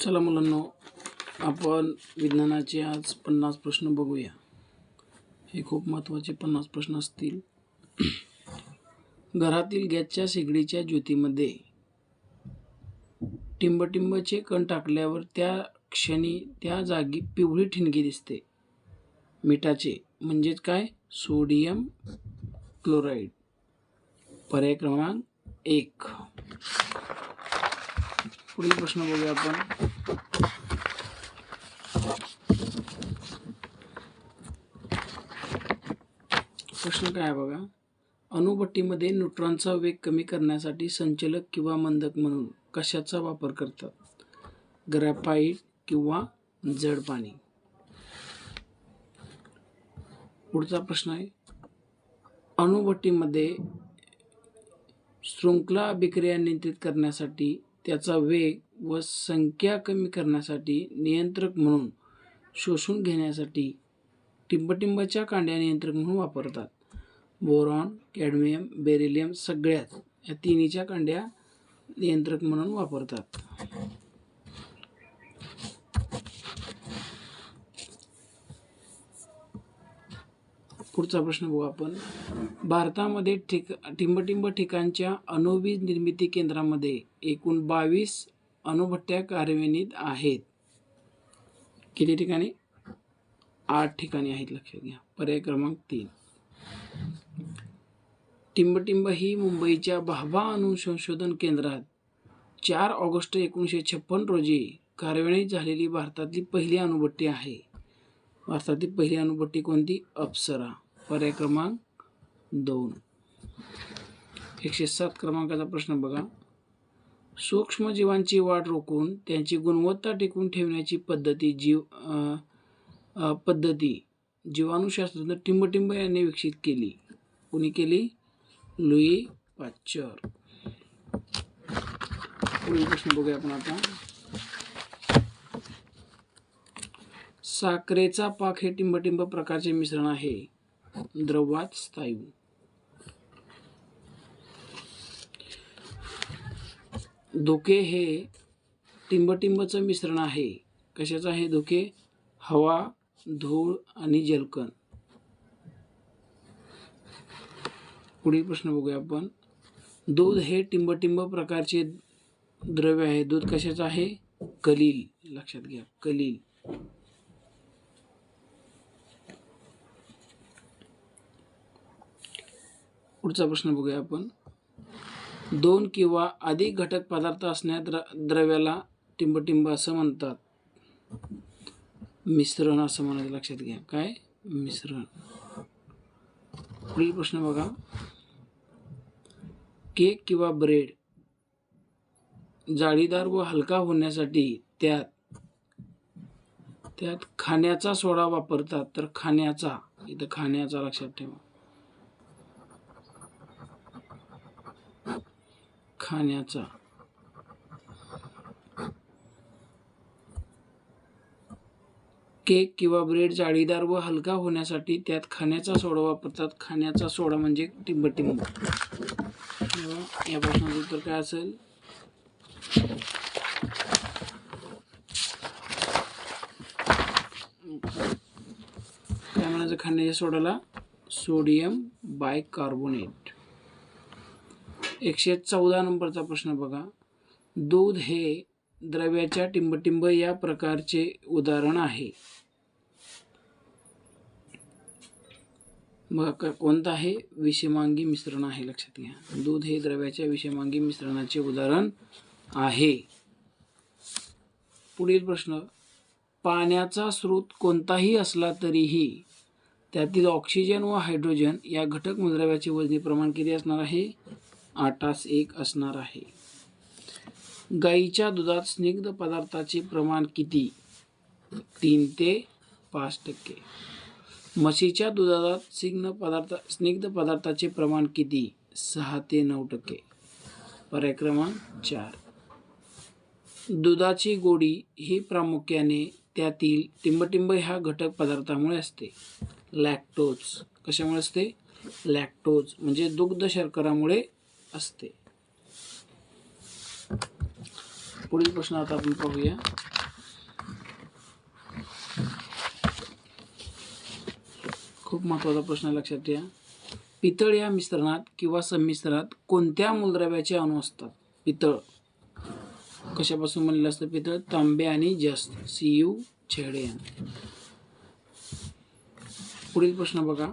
चला मुलांनो आपण विज्ञानाचे आज पन्नास प्रश्न बघूया. हे खूप महत्त्वाचे पन्नास प्रश्न असतील. घरातील गॅसच्या शेगडीच्या ज्योतीमध्ये टिंबटिंबचे कण टाकल्यावर त्या क्षणी त्या जागी पिवळी ठिणगी दिसते. मिठाचे म्हणजेच काय? Sodium chloride. पर्याय क्रमांक एक. पुढील प्रश्न बघूया आपण. प्रश्न काय आहे बघा? अणुभट्टीमध्ये न्यूट्रॉनचा वेग कमी करण्यासाठी संचलक किंवा मंदक म्हणून कशाचा वापर करतात? ग्रॅफाईट किंवा जड पाणी? पुढचा प्रश्न आहे. अणुभट्टीमध्ये शृंखला अभिक्रिया नियंत्रित करण्यासाठी त्याचा वेग व संख्या कमी करण्यासाठी नियंत्रक म्हणून शोषून घेण्यासाठी टिंबटिंबाच्या कांड्या नियंत्रक म्हणून वापरतात. बोरॉन कॅडमियम बेरिलियम सगळ्यात या तिन्हीच्या कांड्या नियंत्रक म्हणून वापरतात. पुढचा प्रश्न बघू आपण. भारतामध्ये ठिक टिंबटिंब ठिकाणच्या अणुवीज निर्मिती केंद्रामध्ये एकूण बावीस अणुभट्ट्या कार्यान्वित आहेत. किती ठिकाणी? आठ ठिकाणी आहेत लक्षात घ्या. पर्याय क्रमांक तीन. टिंबटिंब ही मुंबईच्या भाभा अणु संशोधन केंद्रात चार ऑगस्ट एकोणीसशे छप्पन रोजी कार्यान्वित झालेली भारतातली पहिली अणुभट्टी आहे. भारतातील पहिली अणुभट्टी कोणती? अप्सरा. पर्याय क्रमांक दोन. एकशे सात क्रमांकाचा प्रश्न बघा. सूक्ष्मजीवांची वाढ रोखून त्यांची गुणवत्ता टिकवून ठेवण्याची पद्धती जीव पद्धती जीवाणूशास्त्रज्ञ टिंबटिंब यांनी विकसित केली. कुणी केली? लुई पाश्चर पुढील प्रश्न बघूया आपण आता. साखरेचा पाक हे टिंबटिंब प्रकारचे मिश्रण आहे. द्रवात स्थायू. धोके हे टिंबटिंबचं मिश्रण आहे. कशाचं आहे धोके? हवा धूळ आणि जलकण. पुढील प्रश्न बघूया आपण. दूध हे टिंबटिंब प्रकारचे द्रव्य आहे. दूध कशाचं आहे? कलील. लक्षात घ्या. कलील. पुढचा प्रश्न बघूया आपण. दोन किंवा अधिक घटक पदार्थ असण्या द्र द्रव्याला टिंबटिंब असं म्हणतात. मिश्रण असं म्हणायचं लक्षात घ्या. काय? मिश्रण. पुढील प्रश्न बघा. केक किंवा ब्रेड जाळीदार व हलका होण्यासाठी त्यात त्यात खाण्याचा सोडा वापरतात. तर खाण्याचा इथं खाण्याचा लक्षात ठेवा. खाण्याचा. केक किंवा ब्रेड जाळीदार व हलका होण्यासाठी त्यात खाण्याचा सोडा वापरतात. खाण्याचा सोडा म्हणजे टिंबटिंब. या प्रश्नाचं उत्तर काय असेल? काय म्हणायचं? खाण्याच्या सोडाला सोडियम बायकार्बोनेट. एकशे चौदा नंबरचा प्रश्न बघा. दूध हे द्रव्याच्या टिंबटिंब या प्रकारचे उदाहरण आहे. बघा कोणतं आहे? विषमांगी मिश्रण आहे लक्षात घ्या. दूध हे द्रव्याच्या विषमांगी मिश्रणाचे उदाहरण आहे. पुढील प्रश्न. पाण्याचा स्रोत कोणताही असला तरीही त्यातील ऑक्सिजन व हायड्रोजन या घटक मूलद्रव्याचे वजनी प्रमाण किती असणार आहे? आठास एक असणार आहे. गाईच्या दुधात स्निग्ध पदार्थाचे प्रमाण किती? तीन ते पाच टक्के. म्हशीच्या दुधात स्निग्ध पदार्थ स्निग्ध पदार्थाचे प्रमाण किती? सहा ते नऊ टक्के. पर्याय क्रमांक चार. दुधाची गोडी ही प्रामुख्याने त्यातील टिंबटिंब ह्या घटक पदार्थामुळे असते. लॅक्टोज. कशामुळे असते? लॅक्टोज म्हणजे दुग्ध शर्करामुळे असते. पुढील प्रश्न आता आपण पाहूया. खूप महत्त्वाचा प्रश्न लक्षात घ्या पितळ या मिश्रणात किंवा संमिश्रणात कोणत्या मूलद्रव्याचे अणू असतात? पितळ. कशापासून बनलेलं असतं पितळ? तांबे आणि जास्त. सीयू छेडे. पुढील प्रश्न बघा.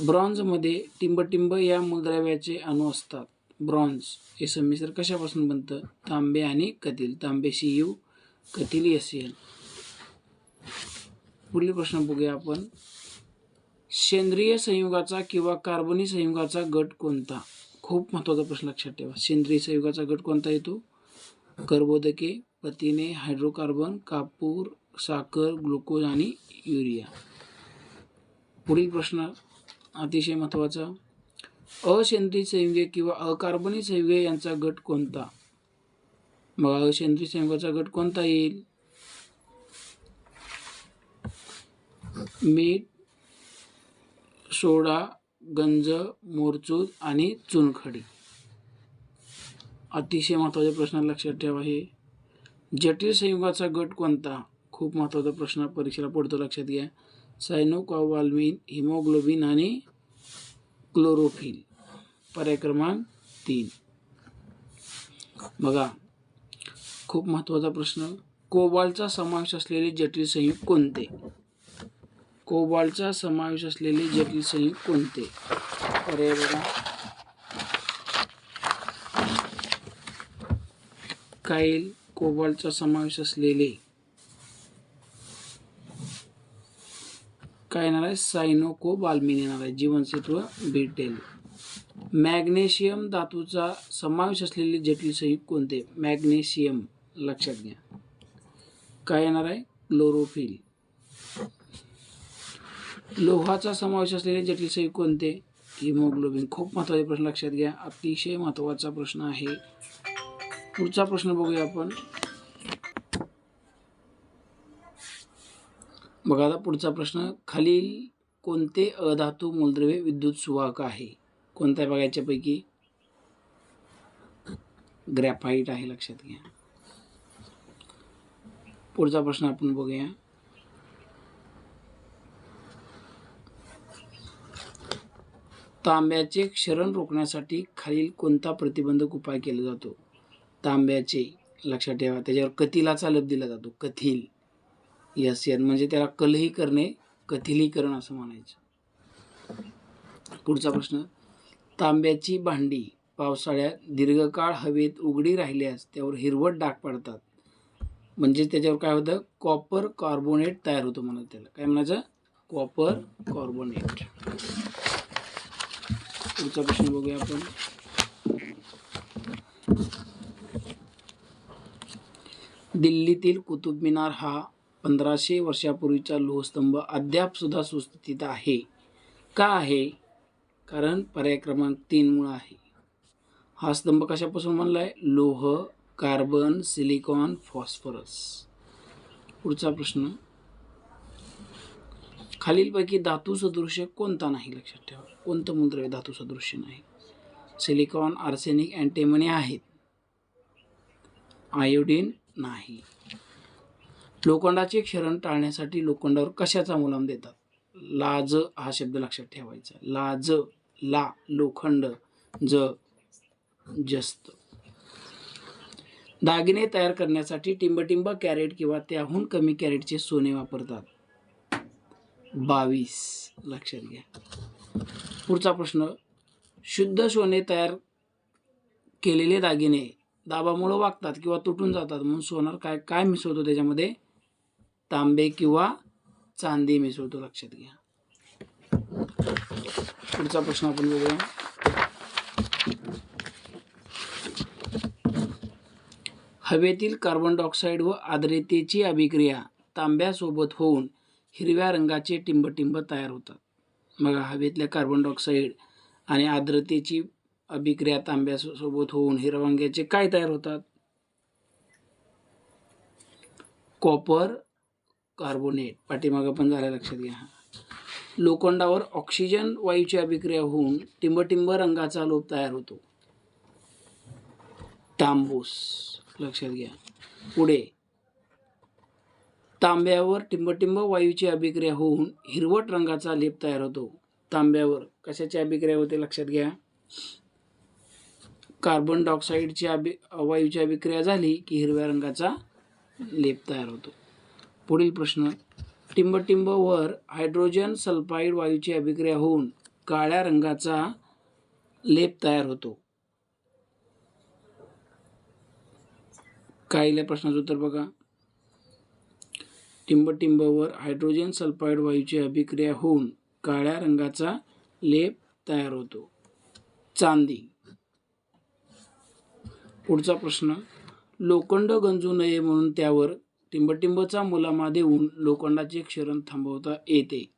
ब्रॉन्झमध्ये टिंबटिंब या मूलद्रव्याचे अणू असतात. ब्रॉन्झ हे संमिश्र कशापासून बनतं? तांबे आणि कथील. तांबे सी यू कथील असेल पुढील प्रश्न बघूया आपण. सेंद्रिय संयुगाचा किंवा कार्बनी संयुगाचा गट कोणता? खूप महत्त्वाचा प्रश्न लक्षात ठेवा. सेंद्रिय संयुगाचा गट कोणता येतो? कर्बोदके प्रथिने हायड्रोकार्बन कापूर साखर ग्लुकोज आणि युरिया. पुढील प्रश्न अतिशय महत्त्वाचा. असेंद्रिय संयुगे किंवा अकार्बनी संयुगे यांचा गट कोणता? मग असेंद्रिय संयुगाचा गट कोणता येईल? मीठ सोडा गंज मोरचूद आणि चुनखडी. अतिशय महत्त्वाचे प्रश्न लक्षात ठेवा हे. जटिल संयुगाचा गट कोणता? खूप महत्त्वाचा प्रश्न परीक्षेला पडतो लक्षात घ्या. सायनोकॉवाल्विन हिमोग्लोबिन आणि क्लोरोफिल. पर्याय क्रमांक तीन. बघा खूप महत्त्वाचा प्रश्न. कोबाल्टचा समावेश असलेले जटिल संयुग कोणते? कोबाल्टचा समावेश असलेले जटिल संयुग कोणते? पर्याय बघा. काईल कोबाल्टचा समावेश असलेले काय येणार आहे सायनोकोब आल्मिन येणार आहे. जीवनसत्व भेटेल मॅग्नेशियम धातूचा समावेश असलेले जटिल संयुग कोणते? मॅग्नेशियम. लक्षात घ्या. काय येणार आहे? क्लोरोफिल. लोहाचा समावेश असलेले जटिल संयुग कोणते? हिमोग्लोबिन. खूप महत्त्वाचे प्रश्न लक्षात घ्या. अतिशय महत्त्वाचा प्रश्न आहे. पुढचा प्रश्न बघूया आपण. बघा आता पुढचा प्रश्न. खालील कोणते अधातू मूलद्रव्य विद्युत सुवाहक आहे? कोणत्या बघायच्यापैकी ग्रॅफाईट आहे लक्षात घ्या. पुढचा प्रश्न आपण बघूया. तांब्याचे क्षरण रोखण्यासाठी खालील कोणता प्रतिबंधक उपाय केला जातो? तांब्याचे लक्षात ठेवा त्याच्यावर कथिलाचा लप दिला जातो. कथिल. यस यन म्हणजे त्याला कलही करणे कथिलीकरण असं म्हणायचं. पुढचा प्रश्न. तांब्याची भांडी पावसाळ्यात दीर्घकाळ हवेत उघडी राहिल्यास त्यावर हिरवट डाग पडतात. म्हणजे त्याच्यावर काय होतं? कॉपर कार्बोनेट तयार होतं म्हणत त्याला. काय म्हणायचं? Copper carbonate. पुढचा प्रश्न बघूया आपण. दिल्लीतील कुतुब मिनार हा पंधराशे वर्षापूर्वीचा लोहस्तंभ अद्यापसुद्धा सुस्थितीत आहे. का आहे? कारण पर्याय क्रमांक तीनमुळं आहे. हा स्तंभ कशापासून बनला आहे लोह कार्बन सिलिकॉन फॉस्फरस. पुढचा प्रश्न. खालीलपैकी धातू सदृश्य कोणता नाही? लक्षात ठेवा. कोणतं मूलद्रव्य धातू सदृश्य नाही? सिलिकॉन आर्सेनिक अँटेमनी आहेत. आयोडीन नाही. लोखंडाचे क्षरण टाळण्यासाठी लोखंडावर कशाचा मुलाम देतात? लाज हा शब्द लक्षात ठेवायचा लाज ला लोखंड ज जस्त. दागिने तयार करण्यासाठी टिंबटिंब कॅरेट किंवा त्याहून कमी कॅरेटचे सोने वापरतात. बावीस. लक्षात घ्या. पुढचा प्रश्न शुद्ध सोने तयार केलेले दागिने दाबामुळं वागतात किंवा तुटून जातात म्हणून सोनार काय काय मिसळतो त्याच्यामध्ये? तांबे किंवा चांदी मिसळतो लक्षात घ्या. पुढचा प्रश्न आपण बघूया. हवेतील कार्बन डायऑक्साईड व आर्द्रतेची अभिक्रिया तांब्यासोबत होऊन हिरव्या रंगाचे टिंबटिंब तयार होतात. मग हवेतल्या कार्बन डायऑक्साईड आणि आर्द्रतेची अभिक्रिया तांब्यासोबत होऊन हिरव्या रंगाचे काय तयार होतात? Copper carbonate. पाठीमागं पण झालं लक्षात घ्या. लोखंडावर ऑक्सिजन वायूची अभिक्रिया होऊन टिंबटिंब रंगाचा लोप तयार होतो. तांबूस. लक्षात घ्या. पुढे. तांब्यावर टिंबटिंब वायूची अभिक्रिया होऊन हिरवट रंगाचा लेप तयार होतो. तांब्यावर कशाची अभिक्रिया होते लक्षात घ्या. कार्बन डायऑक्साईडची अभि वायूची अभिक्रिया झाली की हिरव्या रंगाचा लेप तयार होतो. पुढील प्रश्न. टिंबटिंबवर हायड्रोजन सल्फाईड वायूची अभिक्रिया होऊन काळ्या रंगाचा लेप तयार होतो. काहील्या प्रश्नाचं उत्तर बघा. टिंबटिंबवर हायड्रोजन सल्फाईड वायूची अभिक्रिया होऊन काळ्या रंगाचा लेप तयार होतो. चांदी. पुढचा प्रश्न. लोखंड गंजू नये म्हणून त्यावर टिंबटिंबचा मुलामा देऊन लोखंडाचे क्षरण थांबवता येते.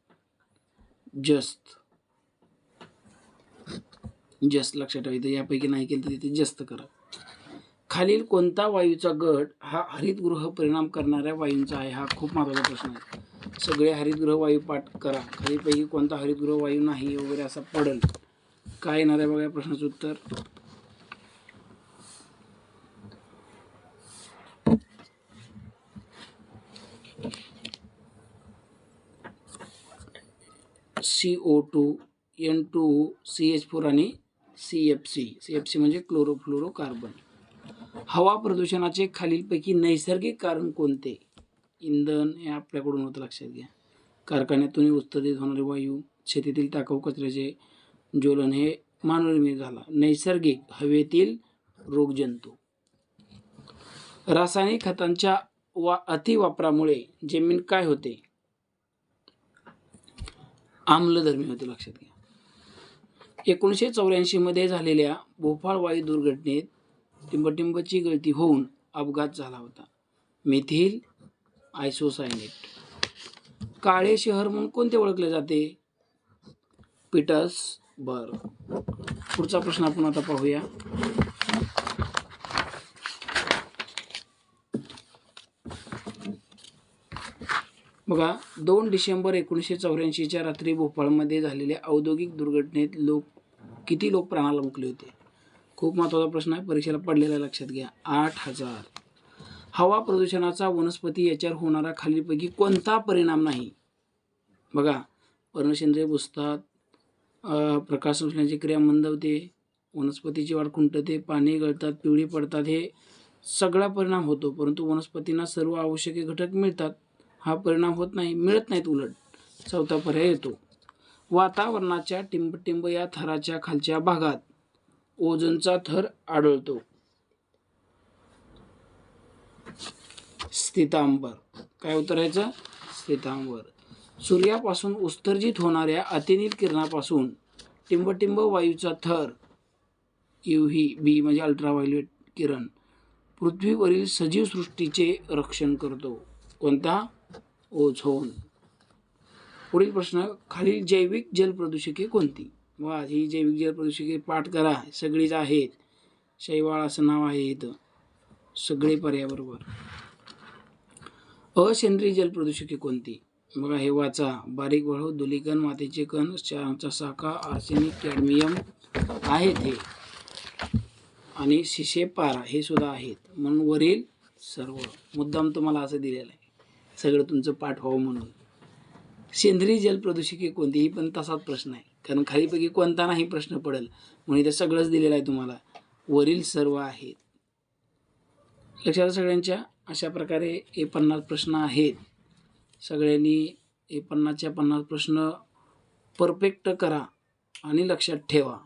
जस्त. जस्त लक्षात ठेवायचं यापैकी नाही केलं तर तिथे जस्त करा. खालील कोणता वायूचा गट हा हरितगृह परिणाम करणाऱ्या वायूंचा आहे हा खूप महत्त्वाचा प्रश्न आहे. सगळे हरितगृह वायू पाठ करा. खालीपैकी कोणता हरितगृह वायू नाही वगैरे असा पडेल. काय येणार आहे बघा या प्रश्नाचं उत्तर? C O two N two C H four आणि C F C C F C म्हणजे क्लोरोफ्लोरो कार्बन हवा प्रदूषणाचे खालीलपैकी नैसर्गिक कारण कोणते? इंधन हे आपल्याकडून होतं लक्षात घ्या. कारखान्यातून उत्सर्जित होणारे वायू शेतीतील टाकाऊ कचऱ्याचे ज्वलन हे मानवनिर्मित झाला. नैसर्गिक हवेतील रोगजंतू. रासायनिक खतांच्या वा अतिवापरामुळे जमीन काय होते? आम्लधर्मी होते लक्षात घ्या. एकोणीसशे चौऱ्याऐंशीमध्ये झालेल्या भोपाळ वायू दुर्घटनेत टिंबटिंबची गळती होऊन अपघात झाला होता. Methyl isocyanate. काळे शहर म्हणून कोणते ओळखले जाते? पिटर्स बर पुढचा प्रश्न आपण आता पाहूया. बघा दोन डिसेंबर एकोणीसशे चौऱ्याऐंशीच्या रात्री भोपाळमध्ये झालेल्या औद्योगिक दुर्घटनेत लोक किती लोक प्राणाला मुकले होते? खूप महत्त्वाचा प्रश्न आहे परीक्षेला पडलेला आहे, लक्षात घ्या. आठ हजार. हवा प्रदूषणाचा वनस्पती याच्यावर होणारा खालीलपैकी कोणता परिणाम नाही? बघा पर्णसेंद्रिय पुसतात प्रकाश संश्लेषणाची क्रिया मंदवते वनस्पतीची वाढ खुंटते पाणी गळतात पिवळी पडतात हे सगळा परिणाम होतो परंतु वनस्पतींना सर्व आवश्यक घटक मिळतात. हा परिणाम होत नाही मिळत नाहीत उलट. चौथा पर्याय येतो. वातावरणाच्या टिंबटिंब या थराच्या खालच्या भागात ओझोनचा थर आढळतो. स्थितांबर. काय उतरायचं स्थितांबर. सूर्यापासून उत्सर्जित होणाऱ्या अतिनील किरणापासून टिंबटिंब वायूचा थर यू ही बी म्हणजे अल्ट्राव्हायोलेट किरण पृथ्वीवरील सजीव सृष्टीचे रक्षण करतो. कोणता? ओझोन. पुढील प्रश्न खालील जैविक जल प्रदूषके कोणती? वा ही जैविक जल प्रदूषके पाठ करा. सगळीच आहेत. शैवाळ असं नाव आहे इथं. सगळे पर्याबरोबर असेंद्रिय जल प्रदूषके कोणती? बघा हे वाचा. बारीक वाळू धुलीकण मातीचे कण क्षारांचा साखा आर्सेनिक कॅडमियम आहेत हे. आणि शिशे पारा हे सुद्धा आहेत. म्हणून वरील सर्व. मुद्दाम तुम्हाला असं दिलेलं आहे. सगळं तुमचं पाठ व्हावं म्हणून. सेंद्रिय जल प्रदूषके कोणती ही पण तसाच प्रश्न आहे. कारण खालीपैकी कोणता नाही प्रश्न पडेल म्हणून इथे सगळंच दिलेलं आहे तुम्हाला. वरील सर्व आहेत. लक्षात सगळ्यांच्या अशा प्रकारे हे पन्नास प्रश्न आहेत. सगळ्यांनी हे पन्नासच्या पन्नास प्रश्न परफेक्ट करा आणि लक्षात ठेवा.